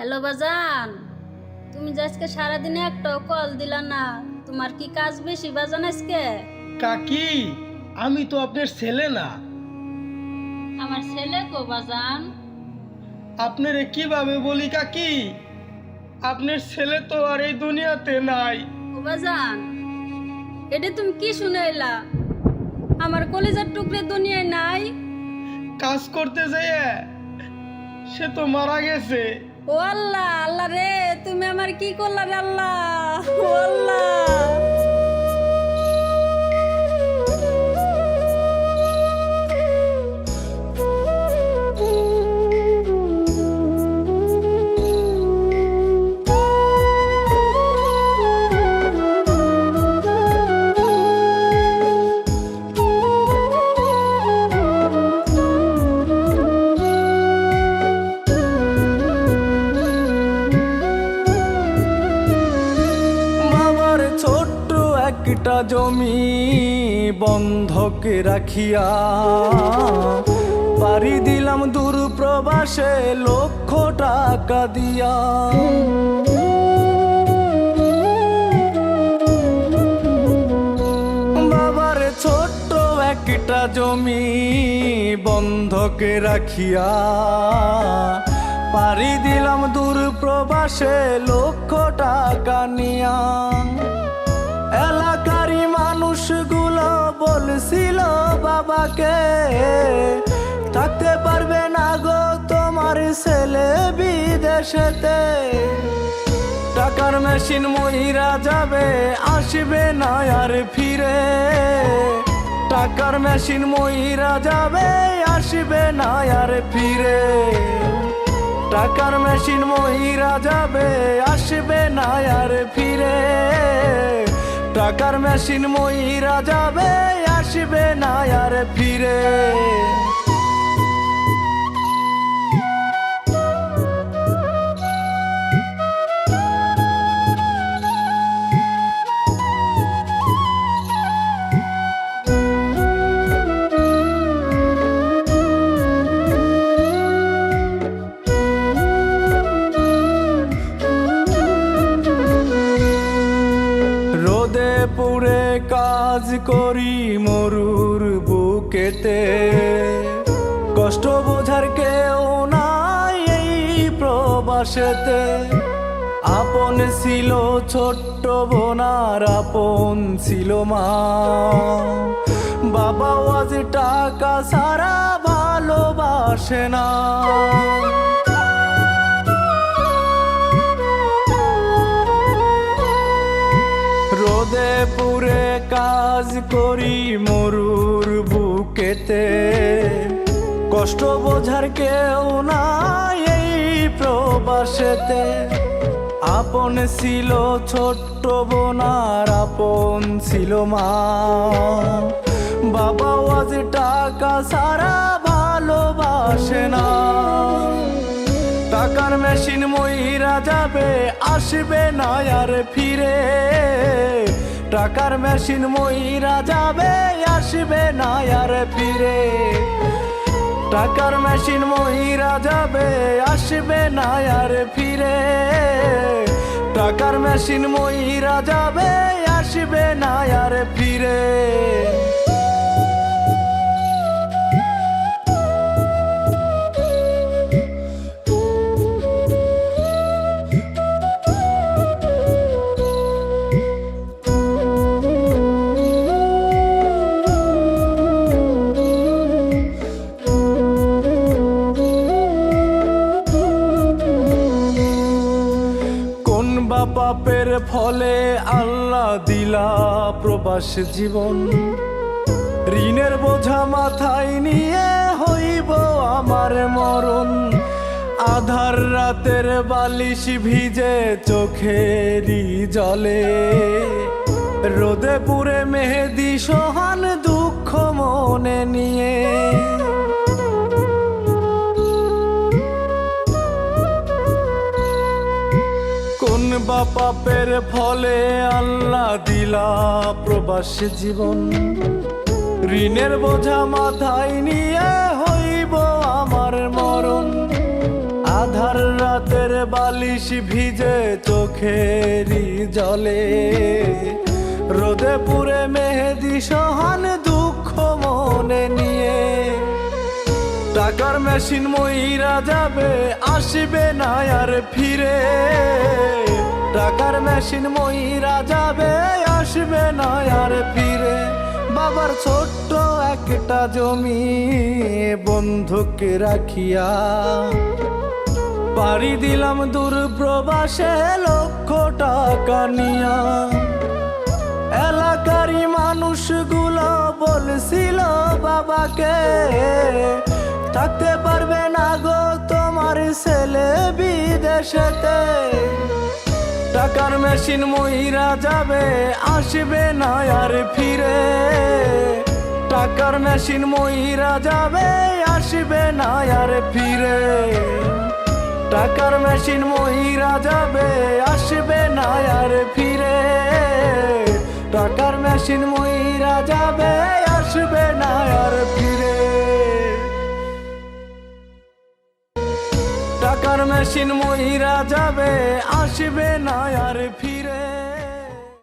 Hello বাজান তুমি যে আজকে সারাদিনে একটা কল দিলা না তোমার কি কাজ বেশি বাজান আজকে? কাকি আমি তো আপনার ছেলে না। আমার ছেলে কো বাজান? আপনারে কীভাবে বলি কাকি? আপনার ছেলে তো আর এই দুনিয়াতে নাই। ও বাজান এটা তুমি কি শুনে এলা? আমার কলেজের টুকরে দুনিয়ায় নাই। কাজ করতে যেয়ে সে তো মারা গেছে। ও আল্লাহ আল্লাহ রে তুমি আমার কি করলা রে আল্লাহ? ও আল্লাহ। জমি বন্ধকে রাখিয়া পারি দিলাম দূর প্রবাসে লক্ষ টাকা দিয়া। বাবার ছোট্ট একটা জমি বন্ধকে রাখিয়া পারি দিলাম দূর প্রবাসে লক্ষ টাকা নিয়া। মানুষগুলো বলছিল বাবাকে। থাকতে পারবে না গো তোমার ছেলে বিদেশেতে। টাকার মেশিন মহিরা যাবে, আসবে না আর ফিরে। টাকার মেশিন মহিরা যাবে, আসবে না আর ফিরে। টাকার মেশিন মহিরা যাবে, আসবে না আর ফিরে। টাকার মেশিন মই যাবে আসবে না আর ফিরে। কাজ করি মরুর বুকেতে। কষ্ট বোঝার কেউ নাই এই প্রবাসেতে। আপন ছিল ছোট্ট বোনার আপন ছিল মা। বাবা আজ টাকা সারা ভালোবাসে না। করি মরুর বুকেতে। কষ্ট বোঝার কেউ নাই এই প্রবাসেতে। আপন ছিল ছোট্ট বোনার আপন ছিল মা। বাবা আজ টাকা সারা ভালোবাসে না। টাকার মেশিন মহিরা যাবে, আসবে না আর ফিরে। টাকার মেশিন মহিরা যাবে, আসবে না আর ফিরে। টাকার মেশিন মহিরা যাবে, আসবে না আর ফিরে। টাকার মেশিন মহিরা যাবে, আসবে না আর ফিরে। ফলে আল্লাহ দিলা প্রবাস জীবন। ঋণের বোঝা মাথায় নিয়ে হইব আমার মরণ। আধার রাতের বালিশ ভিজে চোখেরই জলে। রোদে পুরে মেহেদি সোহান দুঃখ মনে নিয়ে। বা পাপের ফলে আল্লাহ দিলা প্রবাস জীবন। ঋণের বোঝা মাথায় নিয়ে হইব আমার মরণ। আধার রাতের বালিশ ভিজে চোখেরই জলে। রোদে পুরে মেহেদি সহান দুঃখ মনে নিয়ে। টাকার মেশিন মইরা যাবে, আসবে না আর ফিরে। টাকার মেশিন মইরা যাবে, আসবে না আর ফিরে। বাবার ছোট্ট একটা জমি বন্ধুকে রাখিয়া পাড়ি দিলাম দূর প্রবাসে লক্ষ টাকা নিয়া। এলাকারই মানুষগুলো বলছিল, বাবাকে, থাকতে পারবে না গো তোমার ছেলে বিদেশেতে। টাকার মেশিন মহিরা যাবে, আসবে না আর ফিরে। টাকার মেশিন মহিরা যাবে, আসবে না আর ফিরে। টাকার মেশিন মহিরা যাবে, আসবে না আর ফিরে। টাকার মেশিন মহিরা যাবে মেশিন মহিরা যাবে আসবে না আর ফিরে।